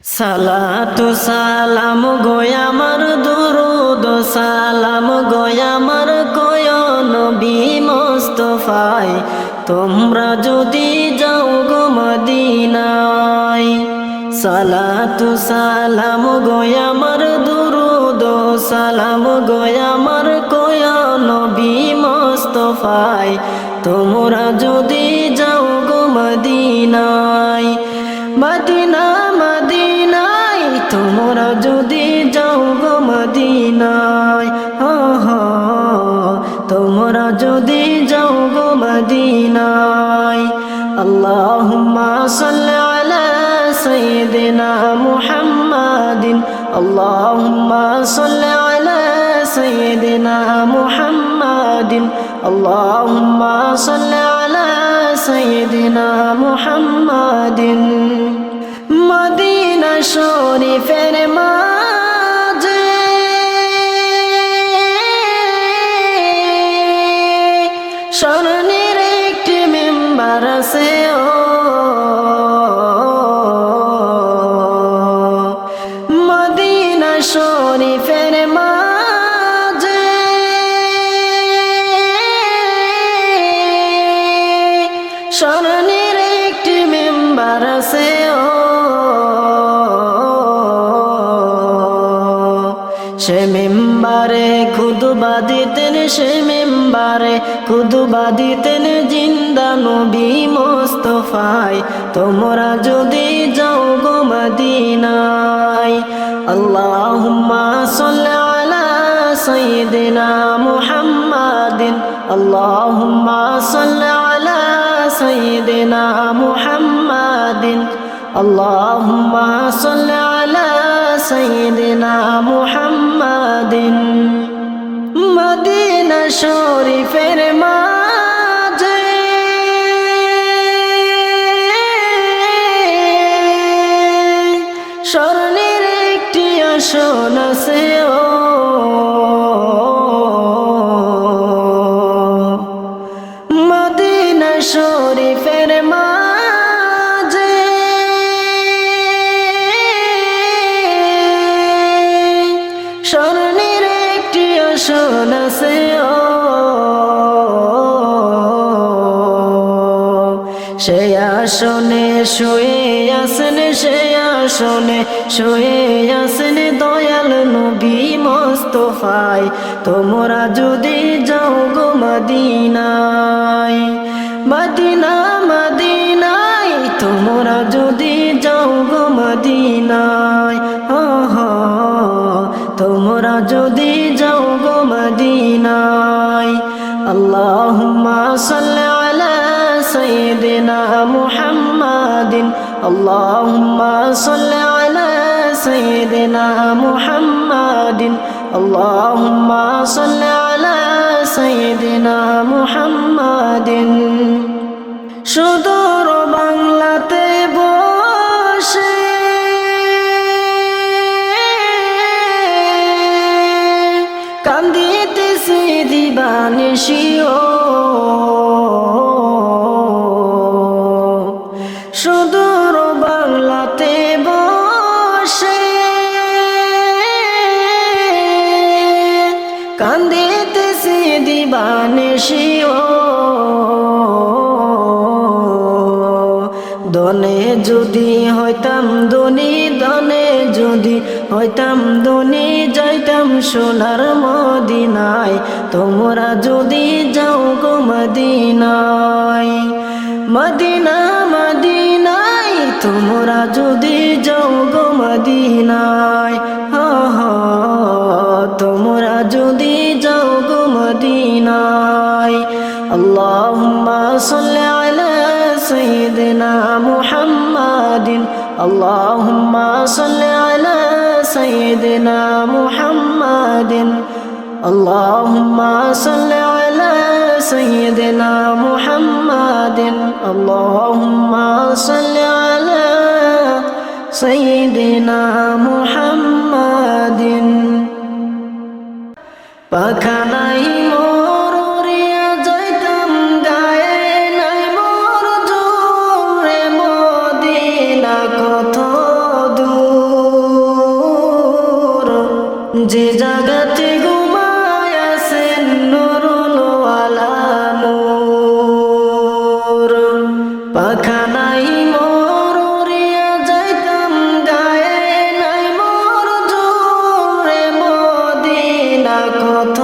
সালাতু সালাম গোয়ামার দুরুদ, সালাম গোয়ামার কয় নবী মোস্তফায়, তোমরা যদি যাও গো মদিনায়। সালাতু সালাম গোয়ামার দুরুদ, সালাম গোয়ামার কয় নবী তোমরা যদি যাও গো মদিনায়। মদিনা মদিনায় তোমরা যদি যাও গো মদিনায় হা হা তোমরা যদি যাও গো মদিনায়, আল্লাহুম্মা সাল্লি আলা সাইয়্যিদিনা মুহাম্মাদিন, আল্লাহুম্মা সাল্লি আলা সাইয়্যিদিনা মুহাম্মাদিন, আল্লাহুম্মা সাল্লি আলা মুহাম্মাদিন। মদিনা শরীফের মাঝে। স্মরণের দিতেন সে মেম্বারে, খুদবা দিতেন জিন্দা নবী মোস্তফায়, তোমরা যদি যাও গো মদিনায়। আল্লাহুম্মা সাল্লি আলা সাইয়্যিদিনা মুহাম্মাদিন, আল্লাহুম্মা সাল্লি আলা মুহাম্মাদিন, আল্লাহুম্মা সাল্লি আলা মুহাম্মাদিন। মদিনা শরীফের মাঝে। স্মরণের একটি আসন আছে মদিনা শরীফের মাঝে। সে আসনে শুয়ে আসেন, সে আসনে শুয়ে আসেন, দয়াল নবী মোস্তফায়। তোমরা যদি যাও গো মদিনায়, মদিনা, মদিনায়, তোমরা যদি যাও গো মদিনায় তোমরা যদি যাও গো মদিনায়। আল্লাহ আলা সাইয়্যিদিনা মুহাম্মাদিন আল্লাহুম্মা সাল্লি আলা সাইয়্যিদিনা মুহাম্মাদিন আল্লাহুম্মা সাল্লি আলা সাইয়্যিদিনা মুহাম্মাদিন সুদূর বাংলাতে দনে যদি হইতাম দনি যাইতাম সোনার মদিনায়। তোমরা যদি যাও গো মদিনায়, মদিনা, মদিনায়। তোমরা যদি যাও গো মদিনায়। صل على سيدنا محمد اللهم صل على سيدنا محمد اللهم صل على سيدنا محمد পাখানাই মোর জাগাতে ঘুমায় আছেন নরুলওয়ালা পাখা নাই মোর, উড়িয়া যাইতাম, গায়ে নাই মোর জোরে মদিনা কত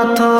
মতো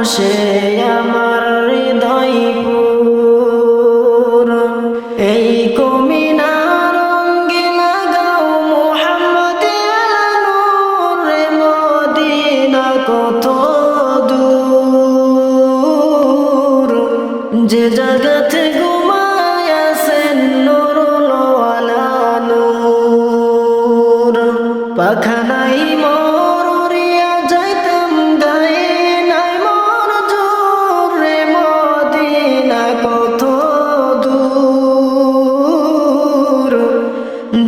বসে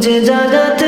যে জাগাতে